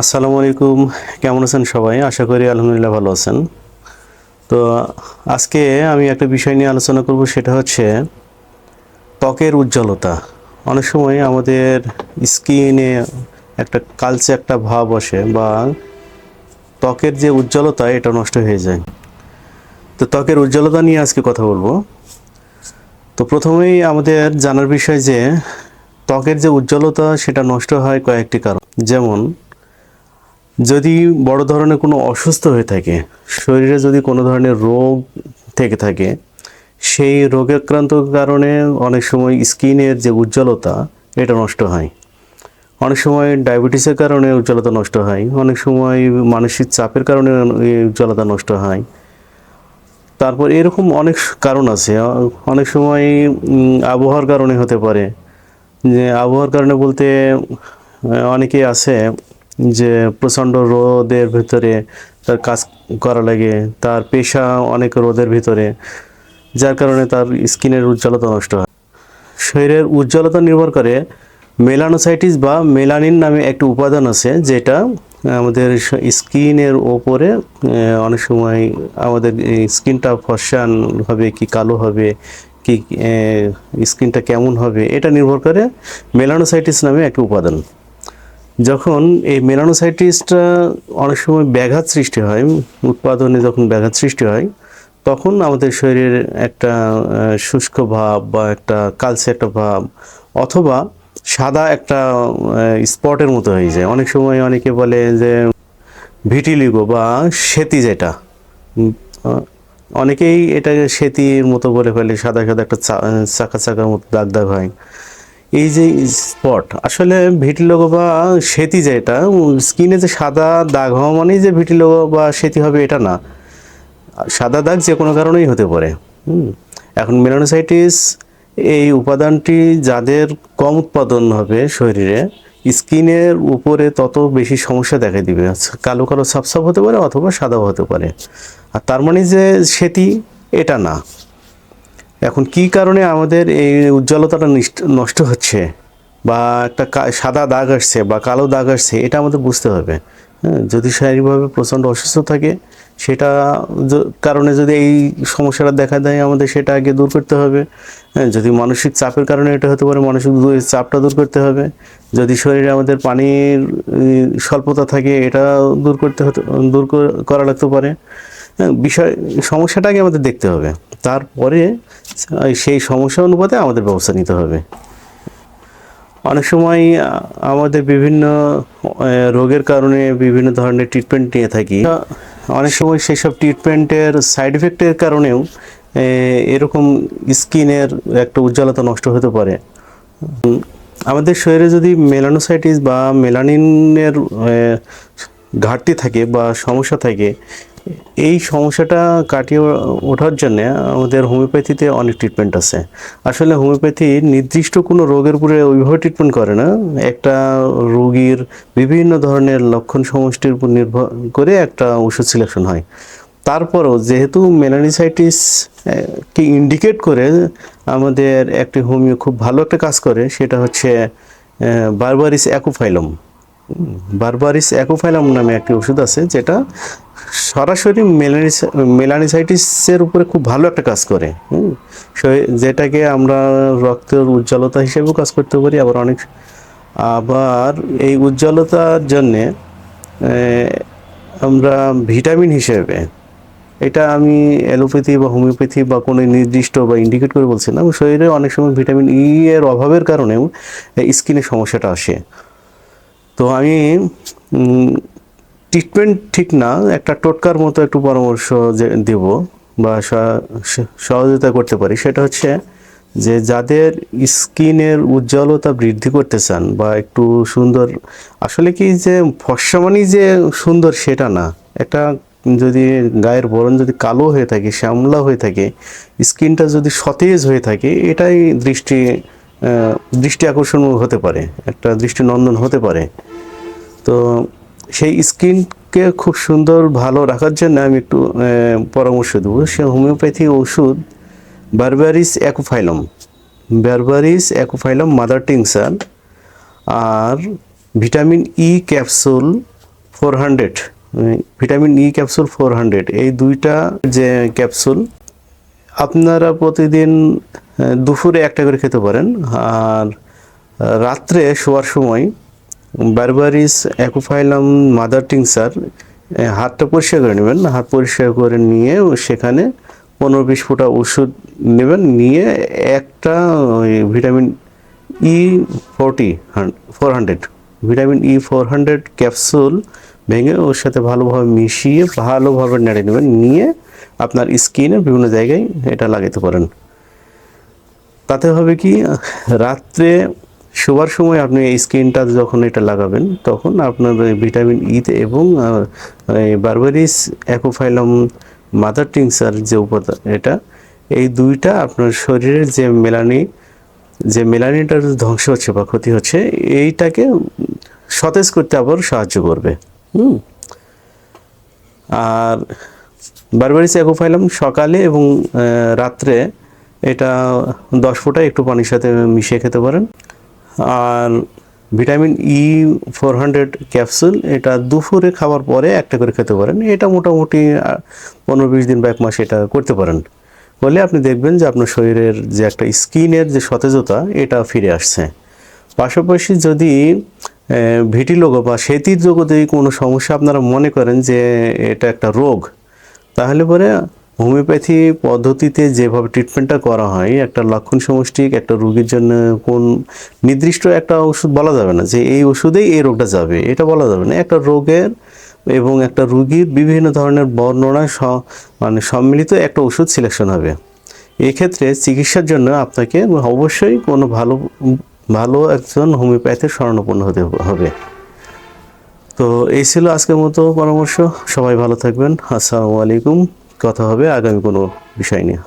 আসসালামু আলাইকুম। কেমন আছেন সবাই? আশা করি আলহামদুলিল্লাহ ভালো আছেন। তো আজকে আমি একটা বিষয় নিয়ে আলোচনা করব, সেটা হচ্ছে ত্বকের উজ্জ্বলতা। অনেক সময় আমাদের স্কিনে একটা কালচে একটা ভাব আসে বা ত্বকের যে উজ্জ্বলতা, এটা নষ্ট হয়ে যায়। তো ত্বকের উজ্জ্বলতা নিয়ে আজকে কথা বলব। তো প্রথমেই আমাদের জানার বিষয় যে ত্বকের যে উজ্জ্বলতা, সেটা নষ্ট হয় কয়েকটি কারণ। যেমন যদি বড় ধরনের কোনো অসুস্থ হয়ে থাকে শরীরে যদি কোনো ধরনের রোগ থেকে থাকে সেই রোগাক্রান্ত কারণে অনেক সময় স্কিনের যে উজ্জ্বলতা এটা নষ্ট হয়। অনেক সময় ডায়াবেটিসের কারণে উজ্জ্বলতা নষ্ট হয় অনেক সময় মানসিক চাপের কারণে উজ্জ্বলতা নষ্ট হয়। তারপর এরকম অনেক কারণ আছে। অনেক সময় আবহাওয়ার কারণে হতে পারে। যে আবহাওয়ার কারণে বলতে আহ, অনেকেই আছে যে প্রচণ্ড রোদের ভিতরে তার কাজ করা লাগে, তার পেশা অনেক রোদের ভিতরে, যার কারণে তার স্কিনের উজ্জ্বলতা নষ্ট হয়। শরীরের উজ্জ্বলতা নির্ভর করে মেলানোসাইটিস বা মেলানিন নামে একটা উপাদান আছে, যেটা আমাদের স্কিনের ওপরে অনেক সময় আমাদের স্কিনটা ফসান হবে কি কালো হবে, কি স্কিনটা কেমন হবে, এটা নির্ভর করে মেলানোসাইটিস নামে একটা উপাদান। যখন এই মেলানোসাইটিসটা অনেক সময় ব্যাঘাত সৃষ্টি হয়, উৎপাদনে যখন ব্যাঘাত সৃষ্টি হয়, তখন আমাদের শরীরের একটা শুষ্ক ভাব বা একটা কালচে একটা ভাব অথবা সাদা একটা স্পটের মতো হয়ে যায়। অনেক সময় অনেকে বলে যে ভিটিলিগো বা সেতি যেটা অনেকেই এটাকে সেতির মতো বলে ফেলে, সাদা সাদা একটা চাকা চাকার মতো দাগ দাগ হয়। এই যে স্পট আসলে ভিটিলোগো বা সেতি যেটা স্কিনে যে সাদা দাগ হওয়া মানেই যে ভিটিলোগো বা সেতি হবে এটা না। সাদা দাগ যে কোনো কারণেই হতে পারে। এখন মেলানোসাইটিস এই উপাদানটি যাদের কম উৎপাদন হবে শরীরে স্কিনের উপরে তত বেশি সমস্যা দেখা দিবে। কালো কালো সাপসাপ হতে পারে অথবা সাদাও হতে পারে। আর তার মানে যে সেতি এটা না। এখন কি কারণে আমাদের এই উজ্জ্বলতাটা নিষ্ট- হচ্ছে? বা একটা সাদা দাগ আসছে বা কালো দাগ আসছে এটা আমাদের বুঝতে হবে। হ্যাঁ যদি শারীরিকভাবে প্রচণ্ড অসুস্থ থাকে সেটা কারণে যদি এই সমস্যাটা দেখা দেয় আমাদের সেটা আগে দূর করতে হবে। হ্যাঁ যদি মানসিক চাপের কারণে এটা হতে পারে মানসিক চাপটা দূর করতে হবে। যদি শরীরে আমাদের পানির স্বল্পতা থাকে এটা দূর করতে হতে দূর করা লাগতে পারে। হ্যাঁ, বিষয় সমস্যাটাকে আমাদের দেখতে হবে। তারপরে সেই সমস্যা অনুপাতে আমাদের ব্যবস্থা নিতে হবে। অনেক সময় আমাদের বিভিন্ন রোগের কারণে বিভিন্ন ধরনের ট্রিটমেন্ট নিয়ে থাকি। অনেক সময় সেই সব ট্রিটমেন্টের সাইড এফেক্টের কারণেও এরকম স্কিনের একটা উজ্জ্বলতা নষ্ট হতে পারে। আমাদের শরীরে যদি মেলানোসাইটিস বা মেলানিনের ঘাটতি থাকে বা সমস্যা থাকে এই সমস্যাটা কাটিয়ে ওঠার জন্য আমাদের হোমিওপ্যাথিতে অনেক ট্রিটমেন্ট আছে। আসলে হোমিওপ্যাথি নির্দিষ্ট কোনো রোগের উপরে ওইভাবে ট্রিটমেন্ট করে না। একটা রোগীর বিভিন্ন ধরনের লক্ষণ সমষ্টির উপর নির্ভর করে একটা ওষুধ সিলেকশন হয়। তারপরও যেহেতু মেলানিসাইটিস কি ইন্ডিকেট করে আমাদের একটি হোমিও খুব ভালো একটা কাজ করে, সেটা হচ্ছে বারবারিস অ্যাকোফাইলম বারবারিস অ্যাকোফাইলাম নামে একটি ওষুধ আছে, যেটা সরাসরি মেলানিস, মেলানিসাইটিসের উপরে খুব ভালো একটা কাজ করে হুম। যেটাকে আমরা রক্তের উজ্জ্বলতা হিসেবেও কাজ করতে পারি, আবার অনেক আবার এই উজ্জ্বলতার জন্যে আমরা ভিটামিন হিসেবে, এটা আমি অ্যালোপ্যাথি বা হোমিওপ্যাথি বা কোনো নির্দিষ্ট বা ইন্ডিকেট করে বলছি না শরীরে অনেক সময় ভিটামিন ই এর অভাবের কারণেও স্কিনের সমস্যাটা আসে তো আমি ট্রিটমেন্ট ঠিক না, একটা টোটকার মতো একটু পরামর্শ যে, দেব বা সহযোগিতা করতে পারি। সেটা হচ্ছে যে, যাদের স্কিনের উজ্জ্বলতা বৃদ্ধি করতে চান বা একটু সুন্দর, আসলে কি যে, ফর্সা মানেই যে, সুন্দর সেটা না। একটা যদি গায়ের বরণ যদি কালো হয়ে থাকে, শ্যামলা হয়ে থাকে, স্কিনটা যদি সতেজ হয়ে থাকে, এটাই দৃষ্টি দৃষ্টি আকর্ষণ হতে পারে, একটা দৃষ্টিনন্দন হতে পারে। তো সেই স্কিনকে খুব সুন্দর, ভালো রাখার জন্য আমি একটু পরামর্শ দেবো। সে হোমিওপ্যাথি ওষুধ berberis aquifolium. Berberis aquifolium mother tincture আর vitamin E capsule four hundred vitamin E capsule four hundred, এই দুইটা যে ক্যাপসুল আপনারা প্রতিদিন দুপুরে একটা করে খেতে পারেন। আর রাত্রে শোয়ার সময় বারবারিস অ্যাকোফাইলাম মাদার টিংসার হাতটা পরিষ্কার করে নেবেন, হাত পরিষ্কার করে নিয়ে সেখানে পনেরো বিশ ফোঁটা ওষুধ নেবেন, নিয়ে একটা vitamin E forty four hundred vitamin E four hundred capsule ভেঙে ওর সাথে ভালোভাবে মিশিয়ে ভালোভাবে নেড়ে নেবেন, নিয়ে আপনার স্কিনে বিভিন্ন জায়গায় এটা লাগাতে পারেন। তাতে হবে কি, রাত্রে শোবার সময় আপনি এই স্কিনটা যখন এটা লাগাবেন, তখন আপনার ভিটামিন ইতে এবং বারবারিস অ্যাকোফাইলাম মাদার টিংসার যে উপাদান এটা, এই দুইটা আপনার শরীরের যে মেলানি, যে মেলানিটার ধ্বংস হচ্ছে বা ক্ষতি হচ্ছে, এইটাকে সতেজ করতে আবার সাহায্য করবে। হুম? আর বারবারিস অ্যাকোফাইলাম সকালে এবং রাত্রে এটা দশ ফোঁটা একটু পানির সাথে মিশিয়ে খেতে পারেন। আর vitamin E four hundred capsule এটা দুপুরে খাওয়ার পরে একটা করে খেতে পারেন। এটা মোটামুটি পনেরো বিশ দিন বা এক মাস এটা করতে পারেন। বলে আপনি দেখবেন যে আপনার শরীরের যে একটা স্কিনের যে সতেজতা, এটা ফিরে আসছে। পাশাপাশি যদি ভিটিলোগ বা সেতির জগতে কোনো সমস্যা আপনারা মনে করেন যে এটা একটা রোগ, তাহলে পরে হোমিওপ্যাথি পদ্ধতিতে যেভাবে ট্রিটমেন্টটা করা হয়, একটা লক্ষণ সমষ্টিক, একটা রোগীর জন্য কোন নির্দিষ্ট একটা ওষুধ বলা যাবে না যে এই ওষুধেই এই রোগটা যাবে, এটা বলা যাবে না। একটা রোগের এবং একটা রোগীর বিভিন্ন ধরনের বর্ণনা মানে সম্মিলিত একটা ওষুধ সিলেকশন হবে। এক্ষেত্রে চিকিৎসার জন্য আপনাকে অবশ্যই কোনো ভালো ভালো একজন হোমিওপ্যাথের শরণাপন্ন হতে হবে। তো এই ছিল আজকের মতো পরামর্শ। সবাই ভালো থাকবেন। আসসালামু আলাইকুম। কথা হবে আগামী কোনো বিষয় নিয়ে।